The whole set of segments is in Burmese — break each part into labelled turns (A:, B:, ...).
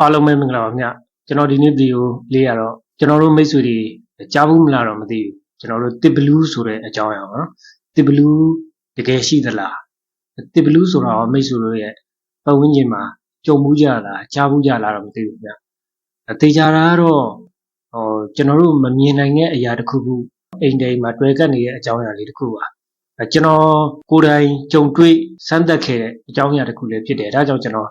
A: အားလုံးပဲမင်္ဂလာပါခင်ဗျကျွန်တော်ဒီနေ့ဗီဒီယိုလေးရတော့ကျွန်တော်တို့မိတ်ဆွေတွေကြားဘူးမလားတော့မသိဘူးကျွန်တော်တို့တစ်ဘလူးဆိုတဲ့အကြောင်းအရာပါနော်တစ်ဘလူးတကယ်ရှိသလားတစ်ဘလူးဆိုတာရောမိတ်ဆွေတို့ရဲ့ပတ်ဝန်းကျင်မှာကြုံမှုကြလားကြားဘူးကြလားတော့မသိဘူးခင်ဗျအသေးကြတာကတော့ဟိုကျွန်တော်တို့မမြင်နိုင်တဲ့အရာတစ်ခုခုအိမ်တိုင်းမှာတွေ့ကပ်နေတဲ့အကြောင်းအရာလေးတစ်ခုပါအဲကျွန်တော်ကိုယ်တိုင်ကြုံတွေ့စမ်းသပ်ခဲ့တဲ့အကြောင်းအရာတစ်ခုလည်းဖြစ်တယ်ဒါကြောင့်ကျွန်တော်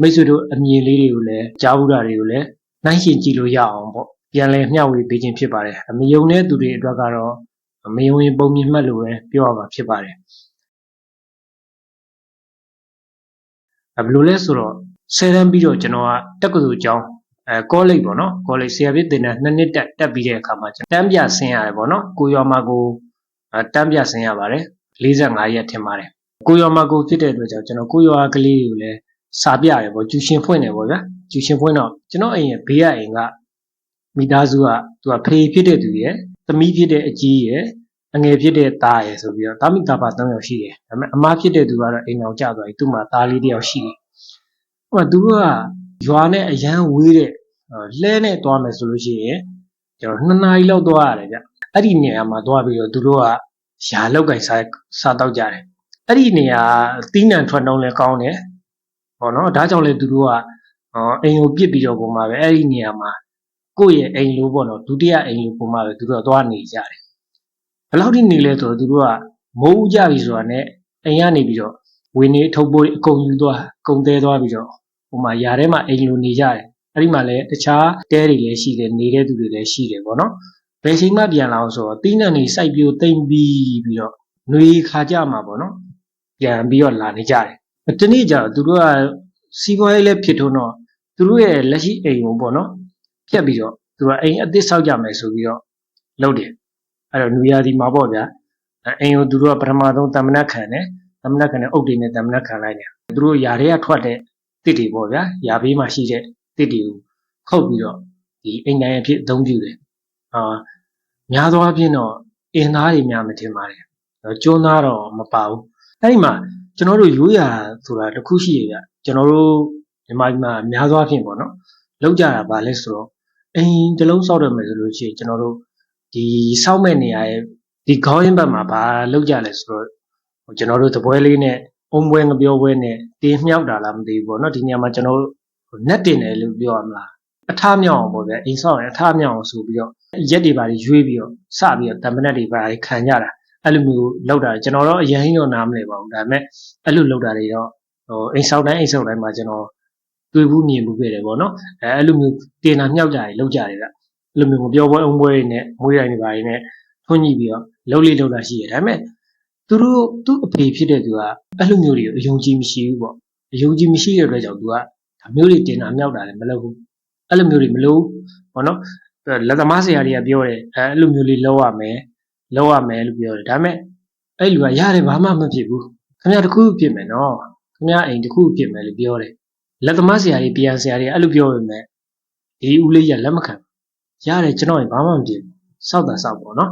A: မိတ်ဆွေတို့အမြင်လေးတွေကိုလည်းကြားဘူးတာတွေကိုလည်းနှိုင်းယှဉ်ကြည့်လို့ရအောင်ပေါ့ပြန်လည်မျှဝေပေးခြင်းဖြစ်ပါတယ်အမယုံတဲ့သူတွေအတွက်ကတော့မယုံရင်ပုံမြင်မှတ်လို့ပဲပြောရမှာဖြစ်ပါတယ်အဲဘယ်လိုလဲဆိုတော့ဆယ်တန်းပြီးတော့ကျွန်တော်ကတက္ကသိုလ်ကျောင်းအဲကောလိပ်ပေါ့နော်ကောလိပ်ဆရာပြည့်တင်တဲ့နှစ်နှစ်တက်တက်ပြီးတဲ့အခါမှာကျွန်တော်တန်းပြဆင်းရတယ်ပေါ့နော်ကိုရွာမှာကိုအဲတန်းပြဆင်းရပါတယ်45ရက်ထင်ပါတယ်ကိုရွာမှာကိုဖြစ်တဲ့အတွက်ကြောင့်ကျွန်တော်ကိုရွာကလေးတွေကိုလည်း စာပြရတယ်ပေါ့ကျူရှင်ဖွင့်တယ်ပေါ့ဗျာကျူရှင်ဖွင့်တော့ကျွန်တော်အိမ်ရဲ့ဘေးကအိမ်ကမိသားစုကသူကဖေဖြစ်တဲ့သူရယ်သမီးဖြစ်တဲ့အကြီးရယ်အငယ်ဖြစ်တဲ့သားရယ်ဆိုပြီးတော့တာမိတာပါ၃ယောက်ရှိတယ်ဒါပေမဲ့အမဖြစ်တဲ့သူကတော့အိမ်အောင်ကျသွားပြီသူ့မှာသားလေးတစ်ယောက်ရှိတယ်ဟိုကသူကရွာနဲ့အရန်ဝေးတဲ့လှဲနဲ့သွားမယ်ဆိုလို့ရှိရင်ကျွန်တော်နှစ်နာရီလောက်သွားရတယ်ဗျအဲ့ဒီနေရာမှာသွားပြီးတော့သူတို့ကရာလောက်ကင်စားစားတော့ကြတယ်အဲ့ဒီနေရာတီးနှံထွက်နှုံးလဲကောင်းတယ် ပေါ့နော်ဒါကြောင့်လေသူတို့ကအိမ်ကိုပြစ်ပြီးတော့ပုံမှာပဲအဲ့ဒီနေရာမှာကိုယ့်ရဲ့အိမ်လိုပေါ့နော်ဒုတိယအိမ်လိုပုံမှာပဲသူတို့ကသွားနေကြတယ်ဘယ်လောက်ထိနေလဲဆိုတော့သူတို့ကမိုးဥကြပြီဆိုတာနဲ့အိမ်ကနေပြီးတော့ဝင်းနေထုတ်ပိုးအကုန်ယူသွားအကုန်သေးသွားပြီးတော့ဟိုမှာຢာထဲမှာအိမ်လိုနေကြတယ်အဲ့ဒီမှာလည်းတခြားတဲတွေလည်းရှိတယ်နေတဲ့သူတွေလည်းရှိတယ်ပေါ့နော်ဘယ်ချိန်မှပြန်လာအောင်ဆိုတော့တင်းနှံနေစိုက်ပြိုတိမ်ပြီးပြီးတော့နှွေခါကြမှာပေါ့နော်ပြန်ပြီးတော့လာနေကြတယ် တနေ့ကျတော့သူတို့ကစီးပွားရေးလည်းဖြစ်ထွန်းတော့သူတို့ရဲ့လက်ရှိအိမ်ကိုပေါ့နော်ဖြတ်ပြီးတော့သူကအိမ်အသစ်ဆောက်ကြမယ်ဆိုပြီးတော့လုပ်တယ်အဲ့တော့နူရာဒီမှာပေါ့ဗျာအိမ်ကိုသူတို့ကပထမဆုံးတမနက်ခံတယ်တမနက်ခံတဲ့အုပ်တွေနဲ့တမနက်ခံလိုက်တယ်သူတို့ຢာတွေကထွက်တဲ့တစ်တွေပေါ့ဗျာຢာဘေးမှာရှိတဲ့တစ်တွေကိုခုတ်ပြီးတော့ဒီအိမ်တိုင်းအဖြစ်အသုံးပြုတယ်အာများသောအားဖြင့်တော့အင်းသားတွေများမထင်ပါတယ်ကျွန်းသားတော့မပါဘူးအဲ့ဒီမှာ ကျွန်တော်တို့ရိုးရာဆိုတာတစ်ခုရှိရကြကျွန်တော်တို့မြန်မာပြည်မှာအများသောအားဖြင့်ပေါ့နော်လောက်ကြတာဗာလဲဆိုတော့အိမ်တစ်လုံးစောက်ရမယ်ဆိုလို့ရှိရင်ကျွန်တော်တို့ဒီစောက်မဲ့နေရာရဲ့ဒီခေါင်းရင်းဘက်မှာဗာလောက်ကြလဲဆိုတော့ကျွန်တော်တို့တပွဲလေးနဲ့အုံပွဲငပြောပွဲနဲ့တင်းမြောက်တာလားမသိဘူးပေါ့နော်ဒီနေရာမှာကျွန်တော်တို့နက်တင်တယ်လို့ပြောရမလားအထမြောက်အောင်ပေါ့ဗျအိမ်ဆောက်ရင်အထမြောက်အောင်ဆိုပြီးတော့ရက်တွေပါရွေးပြီးတော့စပြီးတော့တမနက်တွေပါခံကြတာ အဲ့လိုမျိုးလောက်တာကျွန်တော်တော့အရင်တော့နားမလည်ပါဘူးဒါပေမဲ့အဲ့လိုလောက်တာတွေတော့ဟိုအိမ်ဆောက်တိုင်းအိမ်ဆောက်တိုင်းမှာကျွန်တော်တွေ့ဘူးမြင်ဘူးခဲ့တယ်ပေါ့နော်အဲအဲ့လိုမျိုးတင်တာမြောက်ကြတယ်လောက်ကြတယ်ကအဲ့လိုမျိုးမပြောပွဲအုံပွဲတွေနဲ့မွေးတိုင်းတွေပါတွေနဲ့ထွန်းညှိပြီးတော့လှုပ်လေးလှုပ်လာရှိတယ်ဒါပေမဲ့သူတို့သူ့အဖေဖြစ်တဲ့သူကအဲ့လိုမျိုးတွေကိုအယုံကြည်မရှိဘူးပေါ့အယုံကြည်မရှိတဲ့အတွက်ကြောင့်သူကဒါမျိုးတွေတင်တာမြောက်တာလည်းမလုပ်ဘူးအဲ့လိုမျိုးတွေမလုပ်ဘောနော်လက်သမားဆရာတွေကပြောတယ်အဲအဲ့လိုမျိုးလေးလောက်ရမယ် လောက်ရမယ်လို့ပြောတယ်ဒါပေမဲ့အဲ့လူကရတယ်ဘာမှမဖြစ်ဘူးခင်ဗျာတခုဖြစ်မယ်နော်ခင်ဗျာအိမ်တခုဖြစ်မယ်လို့ပြောတယ်လက်သမားဆရာကြီးပြန်ဆရာကြီးအဲ့လိုပြောပေမဲ့ဒီဦးလေးကလက်မခံရတယ်ကျွန်တော်ရင်ဘာမှမဖြစ်ဘူးစောက်တာစောက်ပေါ့နော်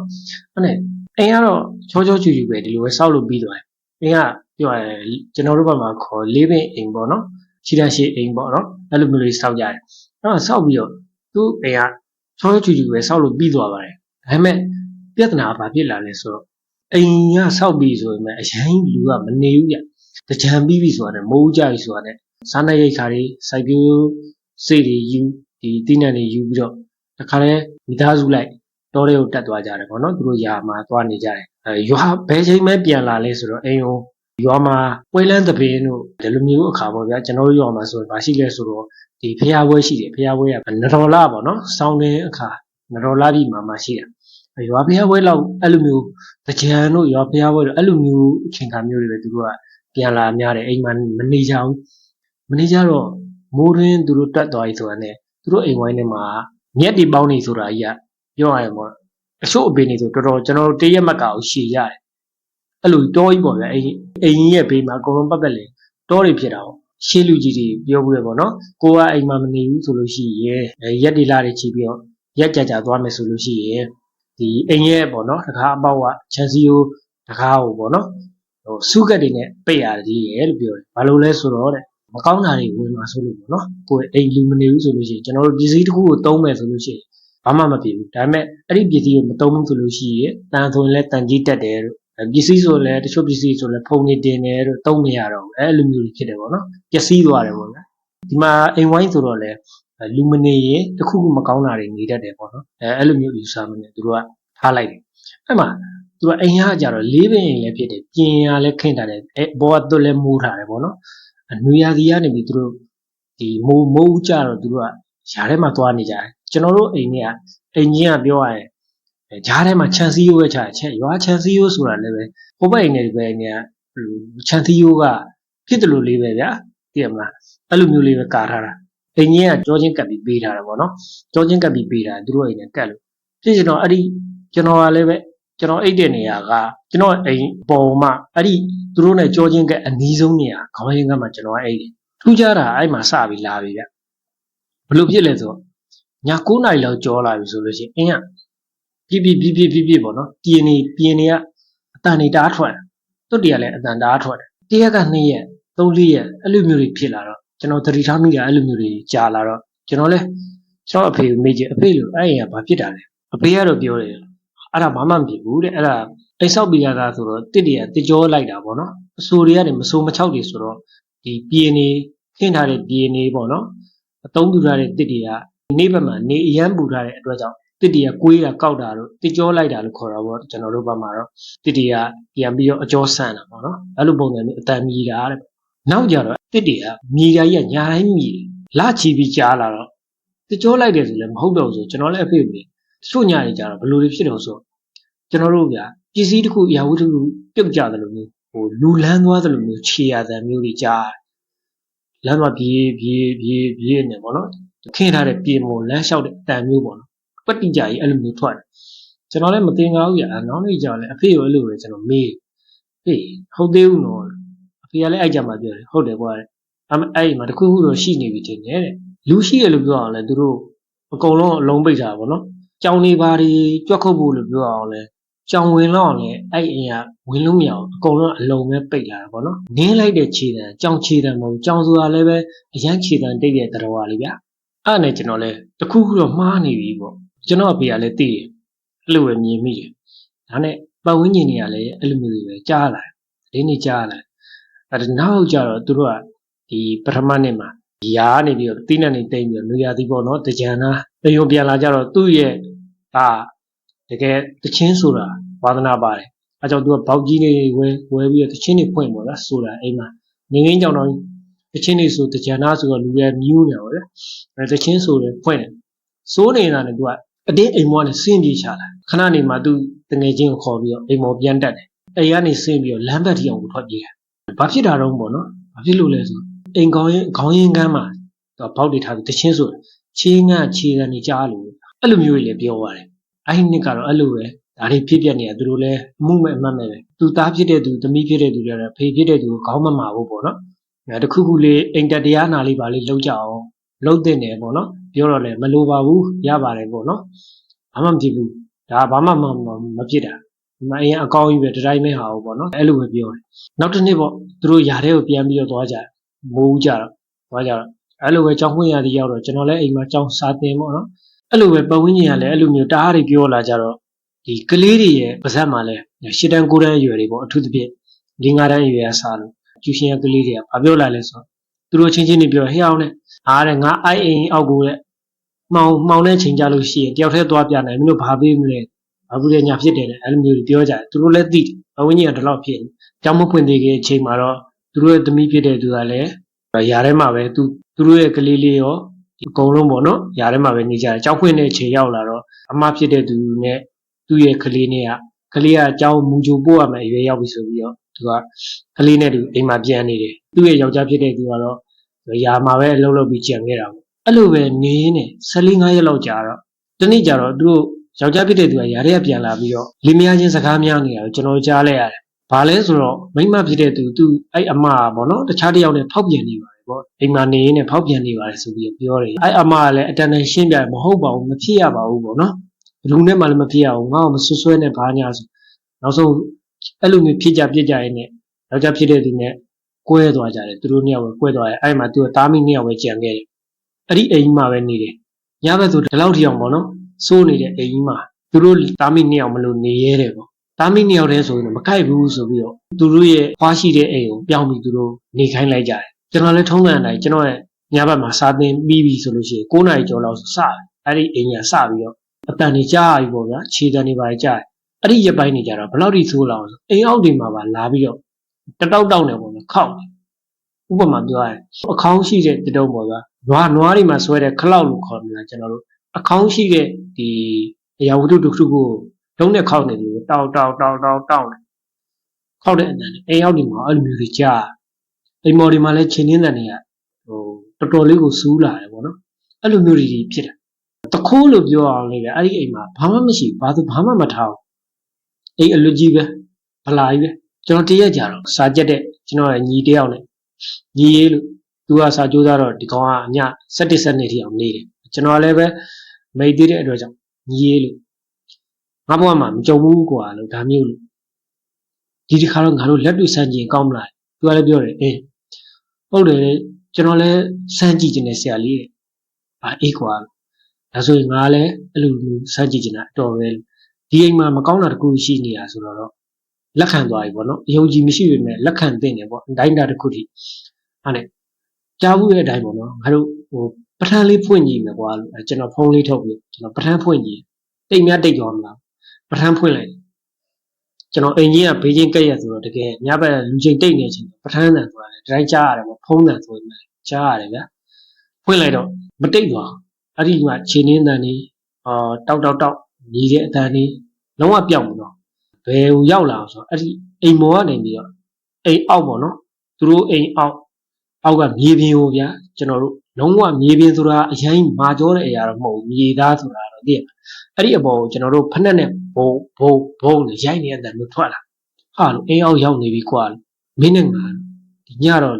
A: အဲ့နဲ့အိမ်ကတော့ချောချောချူချူပဲဒီလိုပဲစောက်လို့ပြီးသွားတယ်အိမ်ကပြောရတယ်ကျွန်တော်တို့ဘက်မှာခေါ်လေးပင်အိမ်ပေါ့နော်ခြေတရှိအိမ်ပေါ့နော်အဲ့လိုမျိုးလေးစောက်ကြတယ်အဲ့တော့စောက်ပြီးတော့သူ့အိမ်ကချောချောချူချူပဲစောက်လို့ပြီးသွားပါတယ်ဒါပေမဲ့ ပြဿနာကဘာဖြစ်လာလဲဆိုတော့အိမ်ကဆောက်ပြီးဆိုရင်အရင်လူကမနေဘူးဗျတကြံပြီးပြီဆိုတာနဲ့မိုးကြပြီဆိုတာနဲ့စားနပ်ရိက္ခာတွေစိုက်ပျိုးစိတ်တွေယူဒီတိနံတွေယူပြီးတော့တခါလဲမိသားစုလိုက်တောတွေကိုတက်သွားကြတယ်ပေါ့နော်သူတို့ယာမှာသွားနေကြတယ်အဲရွာဘယ်ချိန်မှပြန်လာလဲဆိုတော့အိမ်ကိုရွာမှာပွဲလန်းသပင်းတို့ဒီလိုမျိုးအခါပေါ့ဗျာကျွန်တော်တို့ရွာမှာဆိုရင်မရှိလဲဆိုတော့ဒီဖျားပွဲရှိတယ်ဖျားပွဲကနတော်လာပေါ့နော်စောင်းတဲ့အခါနတော်လာပြီမှာမရှိတာ ရွာဖျားပွဲလောက်အဲ့လိုမျိုးကြံတို့ရွာဖျားပွဲတို့အဲ့လိုမျိုးအချိန်ခါမျိုးတွေပဲသူတို့ကပြန်လာများတယ်အိမ်မှာမနေကြဘူးမနေကြတော့မိုးရင်းသူတို့တက်သွားပြီဆိုတာနဲ့သူတို့အိမ်ဝိုင်းထဲမှာမြက်တီပေါင်းနေဆိုတာကြီးကပြောရရင်ပေါ့အချို့အပင်တွေဆိုတော်တော်ကျွန်တော်တို့တရက်မကအောင်ရှည်ရတယ်အဲ့လိုတောကြီးပေါ့ဗျာအိမ်အိမ်ရဲ့ဘေးမှာအကုန်လုံးပတ်သက်လေတောတွေဖြစ်တာပေါ့ရှေးလူကြီးတွေပြောဘူးရပေါ့နော်ကိုကအိမ်မှာမနေဘူးဆိုလို့ရှိရင်ရက်ဒီလာတွေချီပြီးတော့ရက်ကြကြသွားမယ်ဆိုလို့ရှိရင် ဒီအိမ်ရဲ့ပေါ့နော်တကားအပေါက်ကချန်စီယိုတကားကိုပေါ့နော်ဟိုစုကတ်တွေနဲ့ပိတ်ရတယ်ရဲ့လို့ပြောတယ်ဘာလို့လဲဆိုတော့တဲ့မကောင်းတာတွေဝင်မှာဆိုလို့ပေါ့နော်ကိုယ်အိမ်လူမနေဘူးဆိုလို့ရှိရင်ကျွန်တော်တို့ပစ္စည်းတစ်ခုကိုသုံးမယ်ဆိုလို့ရှိရင်ဘာမှမဖြစ်ဘူးဒါပေမဲ့အဲ့ဒီပစ္စည်းကိုမသုံးဘူးဆိုလို့ရှိရင်တန်ဆိုရင်လည်းတန်ကြီးတက်တယ်လို့ပစ္စည်းဆိုလည်းတချို့ပစ္စည်းဆိုလည်းဖုံနေတင်တယ်လို့သုံးမရတော့ဘူးအဲ့လိုမျိုးတွေဖြစ်တယ်ပေါ့နော်ပျက်စီးသွားတယ်ပေါ့နော်ဒီမှာအိမ်ဝိုင်းဆိုတော့လည်း လူမနေရင်တစ်ခုခုမကောင်းတာတွေနေတတ်တယ်ပေါ့နော်အဲအဲ့လိုမျိုးယူဆမနေသူတို့ကထားလိုက်တယ်အဲ့မှာသူကအိမ်ကကြတော့လေးပင်အိမ်လည်းဖြစ်တယ်ပြင်ရလည်းခင့်ထားတယ်အဲဘောကသွတ်လည်းမိုးထားတယ်ပေါ့နော်အနွေရာသီကနေပြီးသူတို့ဒီမိုးမိုးကြတော့သူတို့ကຢာထဲမှာသွားနေကြတယ်ကျွန်တော်တို့အိမ်ကအိမ်ကြီးကပြောရရင်ဂျားထဲမှာခြံစည်းရိုးပဲခြာချက်ရွာခြံစည်းရိုးဆိုတာလည်းပဲဟိုဘက်အိမ်နဲ့ဒီဘက်အိမ်ကခြံစည်းရိုးကဖြစ်တယ်လို့လေးပဲဗျာသိရမလားအဲ့လိုမျိုးလေးပဲကာထားတာ အိမ်ကြီးကကြောချင်းကပ်ပြီးပေးထားတာပေါ့နော်ကြောချင်းကပ်ပြီးပေးတာသူတို့အိမ်နဲ့ကပ်လို့ဖြစ်ကျွန်တော်အဲ့ဒီကျွန်တော်ကလည်းပဲကျွန်တော်အိတ်တဲ့နေရာကကျွန်တော်အိမ်ပေါ်မှာအဲ့ဒီသူတို့နဲ့ကြောချင်းကအနီးဆုံးနေရာခေါင်းရင်းကမှကျွန်တော်ကအိတ်တယ်ထူးခြားတာအဲ့မှာစပြီးလာပြီဗျဘလို့ဖြစ်လဲဆိုတော့ည9နာရီလောက်ကြောလာပြီဆိုလို့ရှိရင်အင်းကပြပြပြပြပြပြပေါ့နော်ပြင်းနေပြင်းနေကအတန်နေတအားထွက်တွတ်တရလည်းအတန်တအားထွက်တရက်က2ရက်3 4ရက်အဲ့လိုမျိုးတွေဖြစ်လာတော့ ကျွန်တော်သတိထားမိတာအဲ့လိုမျိုးတွေကြာလာတော့ကျွန်တော်လဲကျွန်တော်အဖေကိုမေးကြည့်အဖေလို့အဲ့ရင်ကဘာဖြစ်တာလဲအဖေကတော့ပြောတယ်အဲ့ဒါဘာမှမဖြစ်ဘူးတဲ့အဲ့ဒါအိတ်ဆောက်ပြရတာဆိုတော့တစ်တရတစ်ကြောလိုက်တာပေါ့နော်အဆိုတွေကနေမဆိုးမချောက်တွေဆိုတော့ဒီပြင်းနေခင်းထားတဲ့ပြင်းနေပေါ့နော်အသုံးပြုထားတဲ့တစ်တရနေဘက်မှာနေအရန်ပူထားတဲ့အတွက်ကြောင့်တစ်တရကွေးတာကောက်တာတို့တစ်ကြောလိုက်တာလို့ခေါ်တာပေါ့ကျွန်တော်တို့ဘက်မှာတော့တစ်တရပြန်ပြီးတော့အကျော်ဆန်တာပေါ့နော်အဲ့လိုပုံစံမျိုးအတန်မြည်တာတဲ့ နောက်ကြတော့တစ်တရမြေကြီးကညာတိုင်းမြည်လာချီပြီးကြားလာတော့တစ်ကြောလိုက်တယ်ဆိုလည်းမဟုတ်တော့ဘူးဆိုကျွန်တော်လည်းအဖေကိုတချို့ညတွေကြတော့ဘယ်လိုတွေဖြစ်တော့ဆိုကျွန်တော်တို့ဗျာပစ္စည်းတစ်ခုအရာဝတ္ထုပြုတ်ကြတယ်လို့မျိုးဟိုလူလန်းသွားတယ်လို့မျိုးခြေရတဲ့မျိုးတွေကြားလမ်းသွားပြေးပြေးပြေးပြေးနေပေါ့နော်ခင်းထားတဲ့ပြေမို့လမ်းလျှောက်တဲ့အတန်မျိုးပေါ့နော်ပဋိကြကြီးအဲ့လိုမျိုးထွက်တယ်ကျွန်တော်လည်းမတင်ကားဘူးရနောက်နေ့ကျတော့လည်းအဖေကိုအဲ့လိုပဲကျွန်တော်မေးဖေးဟုတ်သေးဘူးနော်အ ဖေကလည်းအဲ့ကြမှာပြောတယ်ဟုတ်တယ်ကွာအဲ့အဲ့မှာတခုခုတော့ရှိနေပြီတင်တယ်တဲ့လူရှိတယ်လို့ပြောအောင်လဲသူတို့အကုန်လုံးအလုံးပိတ်တာပေါ့နော်ကြောင်နေပါတွေကြွက်ခုတ်ဖို့လို့ပြောအောင်လဲကြောင်ဝင်တော့လဲအဲ့အိမ်ကဝင်လို့မရအောင်အကုန်လုံးအလုံးပဲပိတ်လာတာပေါ့နော်နင်းလိုက်တဲ့ခြေတံကြောင်ခြေတံမဟုတ်ကြောင်ဆိုတာလည်းပဲအရန်ခြေတံတိတ်တဲ့တရားလေးဗျာအဲ့နဲ့ကျွန်တော်လဲတခုခုတော့မှားနေပြီပေါ့ကျွန်တော်အဖေကလည်းသိတယ်အဲ့လိုပဲမြင်မိတယ်ဒါနဲ့ပတ်ဝန်းကျင်တွေကလည်းအဲ့လိုမျိုးတွေပဲကြားလာတယ်ဒီနေ့ကြားလာ အဲ့ဒါနောက်ကြတော့သူတို့ကဒီပထမနေ့မှာရာနေပြီးတော့တင်းနဲ့နေတိမ့်ပြီးတော့လူရသည်ပေါ့နော်တကြံသားတယုံပြန်လာကြတော့သူ့ရဲ့ဒါတကယ်တချင်းဆိုတာဝါသနာပါတယ်အဲကြောင့်သူကဘောက်ကြီးနေဝဲဝဲပြီးတော့တချင်းတွေဖွင့်ပေါ့လားဆိုတာအိမ်မှာနေငင်းကြောင်တော့တချင်းတွေဆိုတကြံသားဆိုတော့လူရမြူးနေပါဗျာအဲတချင်းဆိုတယ်ဖွင့်တယ်စိုးနေတာနဲ့သူကအတင်းအိမ်မောကနေဆင်းပြေးချလာခဏနေမှသူတငယ်ချင်းကိုခေါ်ပြီးတော့အိမ်မောပြန်တက်တယ်အိမ်ကနေဆင်းပြီးတော့လမ်းဘက်ထိအောင်ထွက်ပြေးတယ် ဘာဖြစ်တာတော့ပေါ့နော်ဘာဖြစ်လို့လဲဆိုအိမ်ကောင်းရင်ခေါင်းရင်းကမ်းမှာသူဘောက်တွေထားပြီးတချင်းဆိုချေးငှချေးကနေကြားလို့အဲ့လိုမျိုးတွေလည်းပြောရတယ်အဲ့ဒီနှစ်ကတော့အဲ့လိုပဲဒါတွေဖြစ်ပြနေတာသူတို့လည်းအမှုမဲ့အမှတ်မဲ့ပဲသူသားဖြစ်တဲ့သူသမီးဖြစ်တဲ့သူတွေလည်းဖေဖြစ်တဲ့သူကိုခေါင်းမမာဘူးပေါ့နော်အဲတခုခုလေးအိမ်တတရားနာလေးပါလေးလောက်ကြအောင်လောက်တဲ့နေပေါ့နော်ပြောတော့လည်းမလိုပါဘူးရပါတယ်ပေါ့နော်ဘာမှမဖြစ်ဘူးဒါဘာမှမဖြစ်တာ မအရင်အကောင်းကြီးပဲတတိုင်းမဲဟာဘူးပေါ့နော်အဲ့လိုပဲပြောတယ်နောက်တစ်နေ့ပေါ့သူတို့ຢာထဲကိုပြန်ပြီးတော့သွားကြမိုးကြတော့သွားကြတော့အဲ့လိုပဲကြောင်းခွင့်ရသည်ရောက်တော့ကျွန်တော်လည်းအိမ်မှာကြောင်းစာသင်ပေါ့နော်အဲ့လိုပဲပတ်ဝန်းကျင်ကလည်းအဲ့လိုမျိုးတအားတွေပြောလာကြတော့ဒီကလေးတွေရဲ့ပါဇက်မှာလည်းရှစ်တန်းကိုတန်းအရွယ်တွေပေါ့အထူးသဖြင့်၄၅တန်းအရွယ်ကစားလို့ကျူရှင်ကကလေးတွေကဘာပြောလာလဲဆိုတော့သူတို့ချင်းချင်းတွေပြောဟဲ့အောင်နဲ့အားတဲ့ငါအိုက်အိမ်အောက်ကိုတဲ့မှောင်မှောင်တဲ့ချိန်ကြလို့ရှိရင်တယောက်တည်းသွားပြနိုင်မင်းတို့ဘာပေးမလဲ အခုလည်းညာဖြစ်တယ်လေအဲ့လိုမျိုးပြောကြတယ်သူတို့လည်းသိတယ်ဘဝင်းကြီးကဒီလောက်ဖြစ်ကြောင်းမဖွင့်သေးခင်အချိန်မှာတော့သူတို့ရဲ့သမီးဖြစ်တဲ့သူကလည်းຢာထဲမှာပဲသူသူတို့ရဲ့ကလေးလေးရောအကုန်လုံးပေါ့နော်ຢာထဲမှာပဲနေကြတယ်ကြောက်ခွင့်တဲ့အချိန်ရောက်လာတော့အမဖြစ်တဲ့သူနဲ့သူ့ရဲ့ကလေးနဲ့ကကလေးကအကြောင်းမူကြိုပို့ရမယ်အရွယ်ရောက်ပြီဆိုပြီးတော့သူကကလေးနဲ့သူအိမ်မှာပြန်နေတယ်သူ့ရဲ့ယောက်ျားဖြစ်တဲ့သူကတော့ရာမှာပဲလှုပ်လှုပ်ပြီးကြံခဲ့တာပေါ့အဲ့လိုပဲနေနေ14 15ရက်လောက်ကြာတော့တနေ့ကြာတော့သူတို့ ယောက်ျားဖြစ်တဲ့သူကຢာထဲကပြန်လာပြီးတော့လင်းမယားချင်းစကားများနေတာကိုကျွန်တော်ကြားလိုက်ရတယ်ဘာလဲဆိုတော့မိမဖြစ်တဲ့သူသူအဲ့အမပေါ့နော်တခြားတစ်ယောက်နဲ့ဖောက်ပြန်နေပါတယ်ပေါ့အိမ်မှာနေရင်းနဲ့ဖောက်ပြန်နေပါတယ်ဆိုပြီးပြောတယ်အဲ့အမကလည်းအတန်တန်ရှင်းပြမဟုတ်ပါဘူးမဖြစ်ရပါဘူးပေါ့နော်ဘလူနဲ့မှလည်းမဖြစ်ရဘူးငါ့ကိုမဆွဆွဲနဲ့ဘာညာဆိုနောက်ဆုံးအဲ့လိုမျိုးဖြစ်ကြပြစ်ကြရင်းနဲ့ယောက်ျားဖြစ်တဲ့သူနဲ့ကွဲသွားကြတယ်သူတို့နှစ်ယောက်ပဲကွဲသွားတယ်အဲ့မှာသူကသားမီးနှစ်ယောက်ပဲကြံခဲ့တယ်အဲ့ဒီအိမ်မှာပဲနေတယ်ညဘက်ဆိုဒီလောက်ထိအောင်ပေါ့နော် စိုးနေတဲ့အိမ်မှာသူတို့သားမီးနှစ်ယောက်မလို့နေရဲတယ်ပေါ့သားမီးနှစ်ယောက်တည်းဆိုရင်တော့မကိုက်ဘူးဆိုပြီးတော့သူတို့ရဲ့ဖွားရှိတဲ့အိမ်ကိုပြောင်းပြီးသူတို့နေခိုင်းလိုက်ကြတယ်ကျွန်တော်လည်းထုံးစံအတိုင်းကျွန်တော်ရဲ့ညဘက်မှာစာသင်ပြီးပြီဆိုလို့ရှိရင်9နာရီကျော်လောက်စတယ်အဲ့ဒီအိမ်ကစပြီးတော့အတန်နေကြားပြီပေါ့ဗျာခြေတန်နေပါကြားတယ်အဲ့ဒီရက်ပိုင်းနေကြတော့ဘယ်လောက်ထိဆိုးလောက်ဆိုအိမ်အောက်တွေမှာပါလာပြီးတော့တတောက်တောက်နေပေါ့ဗျာခောက်တယ်ဥပမာပြောရရင်အခေါင်းရှိတဲ့တတုံးပေါ့ဗျာနွားနွားတွေမှာဆွဲတဲ့ခလောက်လို့ခေါ်နေတာကျွန်တော်တို့ အခေါင်းရှိတဲ့ဒီအရာဝတ္ထုတစ်ခုကိုလုံးနဲ့ခောက်နေလို့တောက်တောက်တောက်တောက်တောက်နေခောက်တဲ့အတန်နဲ့အိမ်အောက်တွေမှာအဲ့လိုမျိုးတွေကြားအိမ်မော်တွေမှာလည်းချင်းင်းတဲ့နေရဟိုတော်တော်လေးကိုစူးလာတယ်ပေါ့နော်အဲ့လိုမျိုးတွေဖြစ်တယ်တခိုးလို့ပြောအောင်လေအဲ့ဒီအိမ်မှာဘာမှမရှိဘာသူဘာမှမထားဘူးအိမ်အလွတ်ကြီးပဲဗလာကြီးပဲကျွန်တော်တရက်ကြတော့စာကြက်တဲ့ကျွန်တော်ရဲ့ညီတယောက်နဲ့ညီရေးလို့သူကစာကြိုးစားတော့ဒီကောင်ကည7 7နှစ်ထိအောင်နေတယ် ကျွန်တော်လည်းပဲမိတ်သေးတဲ့အတွက်ကြောင့်ညီရေးလို့ငါဘဝမှာမကြုံဘူးကွာလို့ဒါမျိုးလို့ဒီတစ်ခါတော့ငါတို့လက်တွေ့ဆန်းကျင်ကောင်းမလားသူကလည်းပြောတယ်အေးဟုတ်တယ်ကျွန်တော်လည်းစမ်းကြည့်ခြင်းနဲ့ဆရာလေးတဲ့အာအေးကွာလို့ဒါဆိုရင်ငါလည်းအဲ့လိုမျိုးစမ်းကြည့်ခြင်းတာအတော်ပဲလို့ဒီအိမ်မှာမကောင်းတာတခုရှိနေတာဆိုတော့လက်ခံသွားပြီပေါ့နော်အယုံကြည်မရှိပေမဲ့လက်ခံသင့်တယ်ပေါ့အတိုင်းတာတစ်ခုထိအဲ့နဲ့ကြားဘူးတဲ့အတိုင်းပေါ့နော်ငါတို့ဟို ပထန်းလေးဖွင့်ကြည့်မယ်ကွာလို့ကျွန်တော်ဖုန်းလေးထုတ်ပြီးကျွန်တော်ပထန်းဖွင့်ကြည့်တိတ်များတိတ်သွားမလားပထန်းဖွင့်လိုက်ကျွန်တော်အိမ်ကြီးကဘေးချင်းကက်ရဆိုတော့တကယ်ညဘက်လူချင်းတိတ်နေချင်းပထန်းတန်ဆိုတာလေတိုင်းကြားရတယ်ပေါ့ဖုန်းတန်ဆိုရင်ကြားရတယ်ဗျာဖွင့်လိုက်တော့မတိတ်သွားအဲ့ဒီမှာခြေနှင်းတန်နေအာတောက်တောက်တောက်ညီတဲ့အတန်နေလုံးဝပြောက်မသွားဘယ်ဟိုရောက်လာအောင်ဆိုတော့အဲ့ဒီအိမ်မော်ကနေပြီးတော့အိမ်အောက်ပေါ့နော်သူတို့အိမ်အောက်အောက်ကမြေပြင်ကိုဗျာကျွန်တော်တို့ လုံးဝမြေပြင်ဆိုတာအရင်မာကြောတဲ့အရာတော့မဟုတ်ဘူးမြေသားဆိုတာတော့သိရမှာအဲ့ဒီအပေါ်ကိုကျွန်တော်တို့ဖက်နဲ့ဘုံဘုံဘုံနဲ့ရိုက်နေတဲ့အတန်မျိုးထွက်လာဟာလို့အိမ်အောက်ရောက်နေပြီကွာမင်းနဲ့ငါဒီညတော့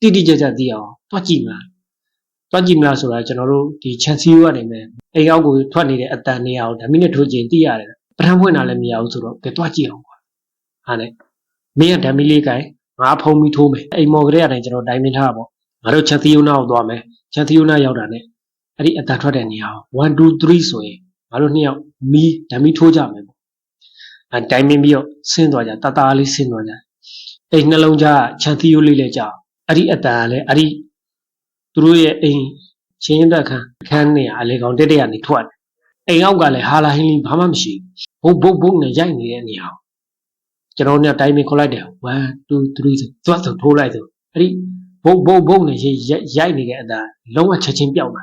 A: တိတိကျကျသိအောင်တွက်ကြည့်မလားတွက်ကြည့်မလားဆိုတာကျွန်တော်တို့ဒီချန်စီယိုကနေမယ်အိမ်အောက်ကိုထွက်နေတဲ့အတန်နေရာကိုဓာမိနဲ့ထိုးကျင်သိရတယ်ပထမဖွင့်တာလည်းမရဘူးဆိုတော့ကဲတွက်ကြည့်အောင်ကွာဟာနဲ့မင်းကဓာမိလေးကိုင်ငါဖုံးပြီးထိုးမယ်အိမ်မော်ကလေးကနေကျွန်တော်တိုင်ပင်ထားပါပေါ့ ငါတို့ချန်စီယိုနာကိုသွားမယ်ချန်စီယိုနာရောက်တာနဲ့အဲ့ဒီအတန်ထွက်တဲ့နေရာကို1 2 3ဆိုရင်ငါတို့နှစ်ယောက်မီးဓာမိထိုးကြမယ်ပေါ့အဲတိုင်ပင်ပြီးတော့ဆင်းသွားကြတသားလေးဆင်းသွားကြအဲ့နှလုံးသားချန်စီယိုလေးလဲကြာအဲ့ဒီအတန်ကလည်းအဲ့ဒီသူတို့ရဲ့အိမ်ချင်းရင်သက်ခန်းခန်းနေရအလေကောင်တက်တက်ကနေထွက်အိမ်အောက်ကလည်းဟာလာဟင်းလင်းဘာမှမရှိဘူးဘုတ်ဘုတ်ဘုတ်နဲ့ရိုက်နေတဲ့နေရာကိုကျွန်တော်တို့တိုင်ပင်ခေါ်လိုက်တယ်1 2 3ဆိုသွားဆိုထိုးလိုက်ဆိုအဲ့ဒီ ဘုတ်ဘုတ်ဘုတ်နဲ့ရိုက်နေတဲ့အတန်လုံးဝချက်ချင်းပြောက်လာ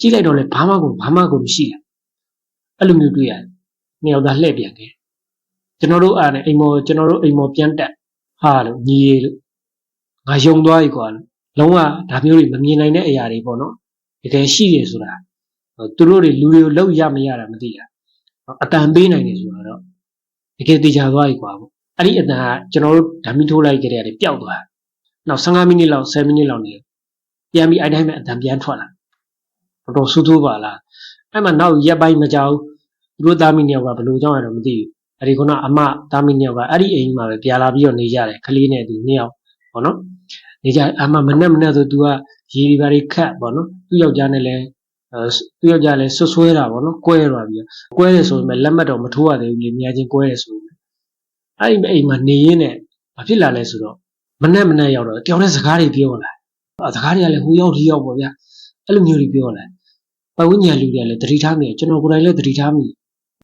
A: ကြည့်လိုက်တော့လေဘာမှကိုဘာမှကိုမရှိဘူးအဲ့လိုမျိုးတွေ့ရတယ်။နှစ်ယောက်သားလှည့်ပြန်ခဲ့။ကျွန်တော်တို့အားနဲ့အိမ်မော်ကျွန်တော်တို့အိမ်မော်ပြန်တက်ဟာလို့ညီရလို့ငါယုံသွားပြီကွာလို့လုံးဝဒါမျိုးတွေမမြင်နိုင်တဲ့အရာတွေပေါ့နော်။တကယ်ရှိတယ်ဆိုတာသူတို့တွေလူတွေကိုလောက်ရမရတာမသိတာ။အတန်ပေးနိုင်တယ်ဆိုတာတော့တကယ်တေချာသွားပြီကွာပေါ့။အဲ့ဒီအတန်ကကျွန်တော်တို့ဓာမီထိုးလိုက်ကြတဲ့ပျောက်သွား။ နောက်15မိနစ်လောက်10မိနစ်လောက်နေပြန်ပြီးအဲ့တိုင်းပဲအတန်ပြန်ထွက်လာ။တော်တော်ဆူဆူပါလား။အဲ့မှာနောက်ရက်ပိုင်းမကြောက်သူတို့သားမိနှစ်ယောက်ကဘယ်လိုကြောင့်ရတော့မသိဘူးအဲ့ဒီခုနအမသားမိနှစ်ယောက်ကအဲ့ဒီအိမ်မှာပဲပြာလာပြီးတော့နေကြတယ်ကလေးနဲ့သူနှစ်ယောက်ပေါ့နော်နေကြအမမနဲ့မနဲ့ဆိုသူကရေဒီပါတွေခတ်ပေါ့နော်သူ့ယောက်ျားနဲ့လည်းအဲသူ့ယောက်ျားလည်းဆွဆွဲတာပေါ့နော်ကွဲသွားပြီးကွဲတယ်ဆိုပေမဲ့လက်မှတ်တော့မထိုးရသေးဘူးလေမြာချင်းကွဲတယ်ဆိုပေမဲ့အဲ့ဒီအိမ်မှာနေရင်းနဲ့ဘာဖြစ်လာလဲဆိုတော့ မနဲ့မနဲ့ရောက်တော့တယောက်နဲ့စကားတွေပြောလာစကားတွေကလည်းဟိုရောက်ဒီရောက်ပေါ့ဗျာအဲ့လိုမျိုးတွေပြောလာပတ်ဝန်းကျင်လူတွေကလည်းတတိထားမိတယ်ကျွန်တော်ကိုယ်တိုင်လည်းတတိထားမိ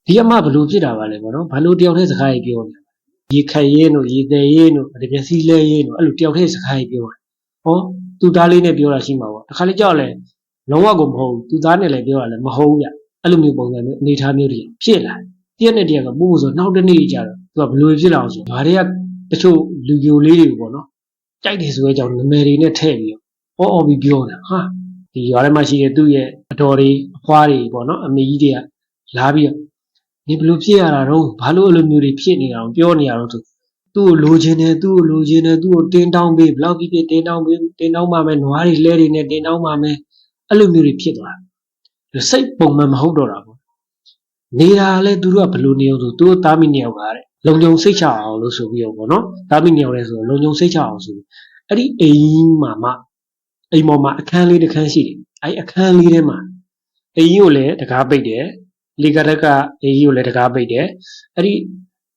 A: ဒီအမဘလို့ဖြစ်တာပါလဲပေါ့နော်ဘာလို့တယောက်တည်းစကားကြီးပြောနေတာရေခက်ရင်းတို့ရေတယ်ရင်းတို့ဒီမျက်စိလဲရင်းတို့အဲ့လိုတယောက်တည်းစကားကြီးပြောတယ်ဟောသူသားလေးနဲ့ပြောတာရှိမှာပေါ့တခါလေကြောက်လဲလုံးဝကိုမဟုတ်ဘူးသူသားနဲ့လည်းပြောတာလည်းမဟုတ်ဘူးဗျအဲ့လိုမျိုးပုံစံမျိုးအနေထားမျိုးတွေဖြစ်လာတရက်နဲ့တရက်ကပို့ဆိုနောက်တစ်နေ့ကြတော့သူကဘလို့ဖြစ်လာအောင်ဆိုဘာတွေက တချို့လူပြိုလေးတွေပေါ့နော်ကြိုက်တယ်ဆိုရဲကြောင့်နမယ်တွေနဲ့ထည့်ပြီးတော့အော်အော်ပြီးပြောတာဟာဒီရွာထဲမှာရှိတဲ့သူ့ရဲ့အတော်တွေအဖွားတွေပေါ့နော်အမေကြီးတွေကလာပြီးတော့ဒီဘလို့ဖြစ်ရတာတော့ဘာလို့အလိုမျိုးတွေဖြစ်နေတာအောင်ပြောနေရတော့သူသူ့ကိုလိုချင်တယ်သူ့ကိုလိုချင်တယ်သူ့ကိုတင်းတောင်းပေးဘလောက်ကြီးဖြစ်တင်းတောင်းပေးတင်းတောင်းပါမယ်နွားတွေလဲတွေနဲ့တင်းတောင်းပါမယ်အဲ့လိုမျိုးတွေဖြစ်သွားတယ်စိတ်ပုံမှန်မဟုတ်တော့တာပေါ့နေတာလဲသူတို့ကဘလို့နေအောင်ဆိုသူတို့သားမိနေရောက်ကတဲ့ လုံုံစိတ်ချအောင်လို့ဆိုပြီးတော့ပေါ့နော်သားမိနေရောလဲဆိုတော့လုံုံစိတ်ချအောင်ဆိုအဲ့ဒီအိမ်မှာမှအိမ်ပေါ်မှာအခန်းလေးတစ်ခန်းရှိတယ်အဲ့ဒီအခန်းလေးထဲမှာအိမ်ကြီးကိုလည်းတကားပိတ်တယ်လေကတက်ကအိမ်ကြီးကိုလည်းတကားပိတ်တယ်အဲ့ဒီ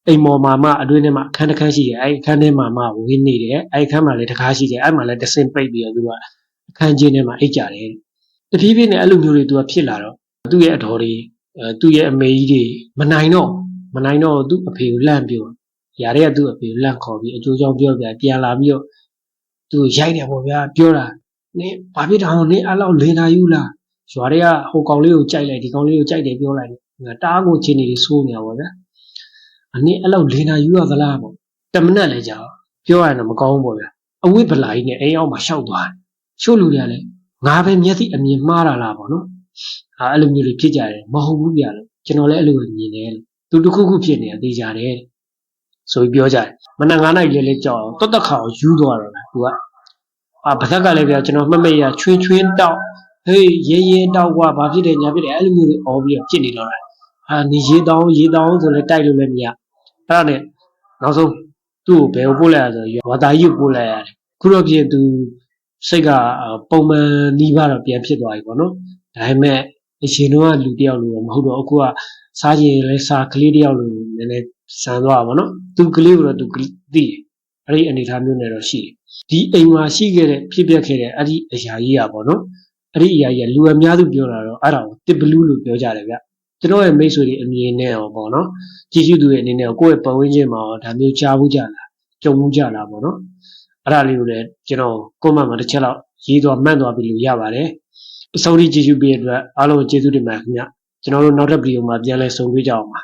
A: အိမ်ပေါ်မှာမှအတွင်းထဲမှာအခန်းတစ်ခန်းရှိတယ်အဲ့ဒီအခန်းထဲမှာမှဝင်းနေတယ်အဲ့ဒီအခန်းမှာလည်းတကားရှိတယ်အဲ့မှာလည်းတဆင်ပိတ်ပြီးတော့သူကအခန်းချင်းထဲမှာအိတ်ကြတယ်တဖြည်းဖြည်းနဲ့အဲ့လိုမျိုးတွေသူကဖြစ်လာတော့သူ့ရဲ့အတော်တွေအဲသူ့ရဲ့အမေကြီးတွေမနိုင်တော့ မနိုင်တော့သူ့အဖေကိုလန့်ပြောຢာတွေကသူ့အဖေကိုလန့်ခေါ်ပြီးအကျိုးကြောင့်ပြောပြပြန်လာပြီးတော့သူ့ကိုရိုက်တယ်ပေါ့ဗျာပြောတာနင်ဘာဖြစ်တာဟောနင်အဲ့လောက်လင်နာယူလားရွာတွေကဟိုကောင်လေးကိုကြိုက်လိုက်ဒီကောင်လေးကိုကြိုက်တယ်ပြောလိုက်တယ်ငါတားကိုချင်းနေတွေဆိုးနေတာပေါ့ဗျာအနင်အဲ့လောက်လင်နာယူရသလားပေါ့တမနက်လည်းကြာပြောရရင်တော့မကောင်းဘူးပေါ့ဗျာအဝိပလာကြီးနဲ့အိမ်အောင်မှာရှောက်သွားတယ်ချို့လူတွေကလည်းငါပဲမျက်စိအမြင်မှားတာလားပေါ့နော်ဟာအဲ့လိုမျိုးတွေဖြစ်ကြတယ်မဟုတ်ဘူးဗျာလို့ကျွန်တော်လည်းအဲ့လိုပဲမြင်တယ်လို့ သူတစ်ခုခုဖြစ်နေတာသိကြတယ်ဆိုပြီးပြောကြတယ်မနက်9နာရီလေးလေးကြောက်အောင်တွတ်တက်ခါအောင်ယူသွားတော့လားသူကအာဗသက်ကလည်းဗျာကျွန်တော်မှတ်မိရချွင်းချွင်းတောက်ဟေးရဲရဲတောက်ကွာဘာဖြစ်တယ်ညာဖြစ်တယ်အဲ့လိုမျိုးတွေအော်ပြီးတော့ဖြစ်နေတော့တာအာနေရေတောင်းရေတောင်းဆိုလဲတိုက်လို့လည်းမရအဲ့ဒါနဲ့နောက်ဆုံးသူ့ကိုဘယ်ကိုပို့လိုက်ရဆိုရွာသားကြီးကိုပို့လိုက်ရတယ်ခုတော့ဖြစ်သူစိတ်ကအာပုံမှန်နီးပါတော့ပြန်ဖြစ်သွားပြီပေါ့နော်ဒါပေမဲ့အရှင်တော့ကလူတယောက်လိုတော့မဟုတ်တော့အခုက စားချင်လဲစားကလေးတယောက်လိုနည်းနည်းဆန်သွားတာပေါ့နော်သူကလေးကိုတော့သူသိတယ်အဲ့ဒီအနေအထားမျိုးနဲ့တော့ရှိတယ်ဒီအိမ်မှာရှိခဲ့တဲ့ဖြစ်ပျက်ခဲ့တဲ့အဲ့ဒီအရာကြီးอ่ะပေါ့နော်အဲ့ဒီအရာကြီးကလူအများစုပြောတာတော့အဲ့ဒါကိုတစ်ဘလူးလို့ပြောကြတယ်ဗျကျွန်တော်ရဲ့မိတ်ဆွေတွေအမြင်နဲ့ရောပေါ့နော်ကြည့်ရှုသူရဲ့အနေနဲ့ကိုယ့်ရဲ့ပတ်ဝန်းကျင်မှာရောဒါမျိုးကြားဘူးကြလားကြုံဘူးကြလားပေါ့နော်အဲ့ဒါလေးကိုလည်းကျွန်တော်ကိုယ့်မှမှာတစ်ချက်လောက်ရေးသွားမှတ်သွားပြီးလို့ရပါတယ်အဆုံးထိကြည့်ရှုပေးတဲ့အတွက်အားလုံးကျေးဇူးတင်ပါတယ်ခင်ဗျ ကျွန်တော်တို့နောက်ထပ်ဗီဒီယိုမှာပြန်လည်ဆုံတွေ့ကြအောင်ပါ